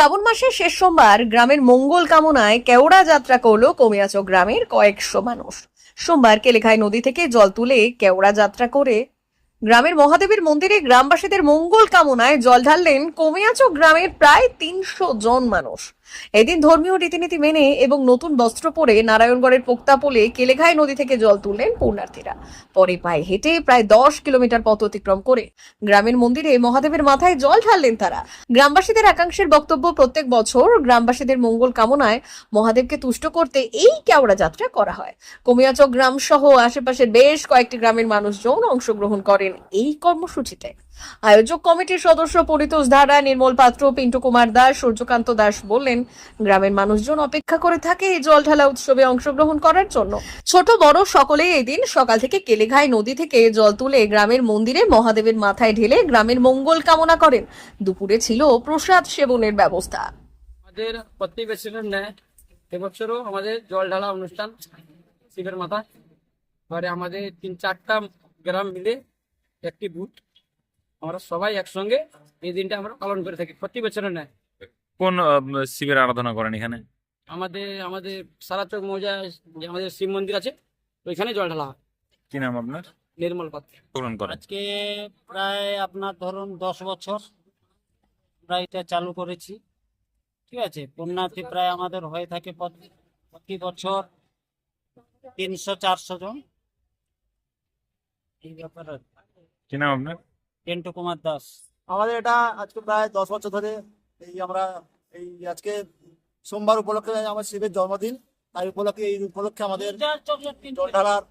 শ্রাবণ মাসের শেষ সোমবার গ্রামের মঙ্গল কামনায় কেওড়া যাত্রা করল কমিয়াচক গ্রামের কয়েকশো মানুষ। সোমবার কেলেখায় নদী থেকে জল তুলে কেওড়া যাত্রা করে গ্রামের মহাদেবের মন্দিরে গ্রামবাসীদের মঙ্গল কামনায় জল ঢাললেন কমিয়াচক গ্রামের প্রায় তিনশো জন মানুষ। এদিন ধর্মীয় রীতিনীতি মেনে এবং নতুন বস্ত্র পরে নারায়ণগড়ের পোক্তাপোলে কেলেঘাই নদী থেকে জল তুললেন পুণ্যার্থীরা। পরে পায়ে হেঁটে প্রায় দশ কিলোমিটার পথ অতিক্রম করে গ্রামের মন্দিরে মহাদেবের মাথায় জল ঢাললেন তারা। গ্রামবাসীদের একাংশের বক্তব্য প্রত্যেক বছর গ্রামবাসীদের মঙ্গল কামনায় মহাদেবকে তুষ্ট করতে এই কেওড়া যাত্রা করা হয়। কমিয়াচক গ্রাম সহ আশেপাশের বেশ কয়েকটি গ্রামের মানুষজন অংশগ্রহণ করেন। এই কর্মসূচিতে। আয়োজক কমিটির সদস্য পরিতোষ ধারা, নির্মল পাত্র, পিন্টু কুমার দাস, সূর্যকান্ত দাস বললেন, গ্রামের মানুষজন অপেক্ষা করে থাকে এই জল ঢালা উৎসবে অংশগ্রহণ করার জন্য। ছোট, বড় সকলেই এদিন সকাল থেকে কেলেঘাই নদী থেকে জল তুলে গ্রামের মন্দিরে মহাদেবের মাথায় ঢেলে গ্রামের মঙ্গল কামনা করেন। দুপুরে ছিল প্রসাদ সেবনের ব্যবস্থা। আমাদের প্রতি বছরের ন্যায় এবছরও আমাদের জল ঢালা অনুষ্ঠান শিবের মাথা এবারে আমাদের তিন চারটা গ্রাম মিলে একটি বুথ আমরা সবাই একসঙ্গে এই দিনটা আমরা পালন করে থাকি। প্রতি বছরের ন্যায়। কোন শিবের আরাধনা করেন এখানে? আমাদের আমাদের সারাচক মৌজা যে আমাদের শিব মন্দির আছে ওইখানে জল ঢালা হয়। কি নাম আপনার? নির্মল পাত্র। পূরণ করেন। আজকে প্রায় আপনার ধরুন দশ বছর আমরা এটা চালু করেছি। ঠিক আছে? পুণ্যার্থী প্রায় আমাদের হয়ে থাকে প্রতি- প্রতি বছর তিনশো চারশো জন। এই ব্যাপারে কি নাম আপনার? টেন্টু কুমার দাস। আমাদের এটা আজকে প্রায় দশ বছর ধরে এই আমরা এই আজকে সোমবার উপলক্ষে আমার শিবের জন্মদিন। তাই উপলক্ষে এই উপলক্ষে আমাদের জল ঢালার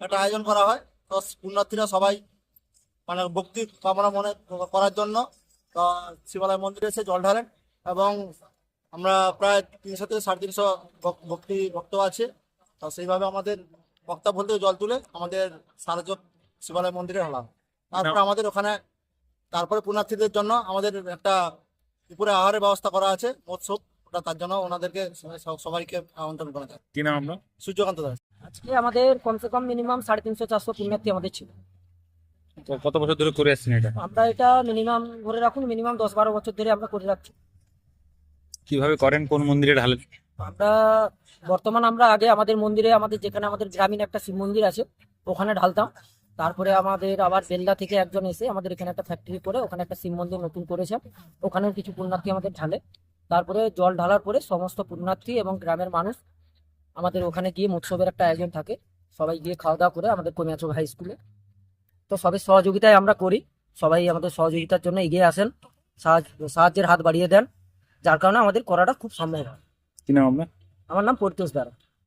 একটা আয়োজন করা হয়। তো পুণ্যার্থীরা সবাই মানে ভক্তি কামনা মনে করার জন্য শিবালয় মন্দিরে এসে জল ঢালেন এবং আমরা প্রায় তিনশো থেকে সাড়ে তিনশো ভক- ভক্তি ভক্ত আছে। তো সেইভাবে আমাদের বক্তা বলতে জল তুলে আমাদের সারাজক শিবালয় মন্দিরে হলাম তারপরে আমাদের ওখানে তারপরে পুণ্যার্থীদের জন্য আমাদের একটা দুপুরে আহারের ব্যবস্থা করা আছে মৎস্য। ওটা তার জন্য ওনাদেরকে সবাইকে আমন্ত্রণ করা যায়। কি নাম আপনার? সূর্যকান্ত দাস। আজকে আমাদের কমসে কম মিনিমাম সাড়ে তিনশো চারশো পুণ্যার্থী আমাদের ছিল। কত বছর ধরে করে আসছেন এটা? আমরা এটা মিনিমাম ধরে রাখুন মিনিমাম দশ বারো বছর ধরে আমরা করে রাখছি। কীভাবে করেন কোন মন্দিরে ঢালেন আমরা বর্তমান আমরা আগে আমাদের মন্দিরে আমাদের যেখানে আমাদের গ্রামীণ একটা শিব মন্দির আছে ওখানে ঢালতাম। তারপরে আমাদের আবার বেলদা থেকে একজন এসে আমাদের এখানে একটা ফ্যাক্টরি করে ওখানে একটা শিব মন্দির নতুন করেছে। ওখানেও কিছু পুণ্যার্থী আমাদের ঢালে। তারপরে জল ঢালার পরে সমস্ত পুণ্যার্থী এবং গ্রামের মানুষ আমাদের ওখানে গিয়ে উৎসবের একটা আয়োজন থাকে। সবাই গিয়ে খাওয়া দাওয়া করে আমাদের কমিয়াচক হাই স্কুলে। তো সবের সহযোগিতায় আমরা করি। সবাই আমাদের সহযোগিতার জন্য এগিয়ে আসেন। সাহায্য- সাহায্যের হাত বাড়িয়ে দেন। যার কারণে আমাদের করাটা খুব সম্ভব হয়। কি নাম আপনার? আমার নাম পরিতোষ দ্বারা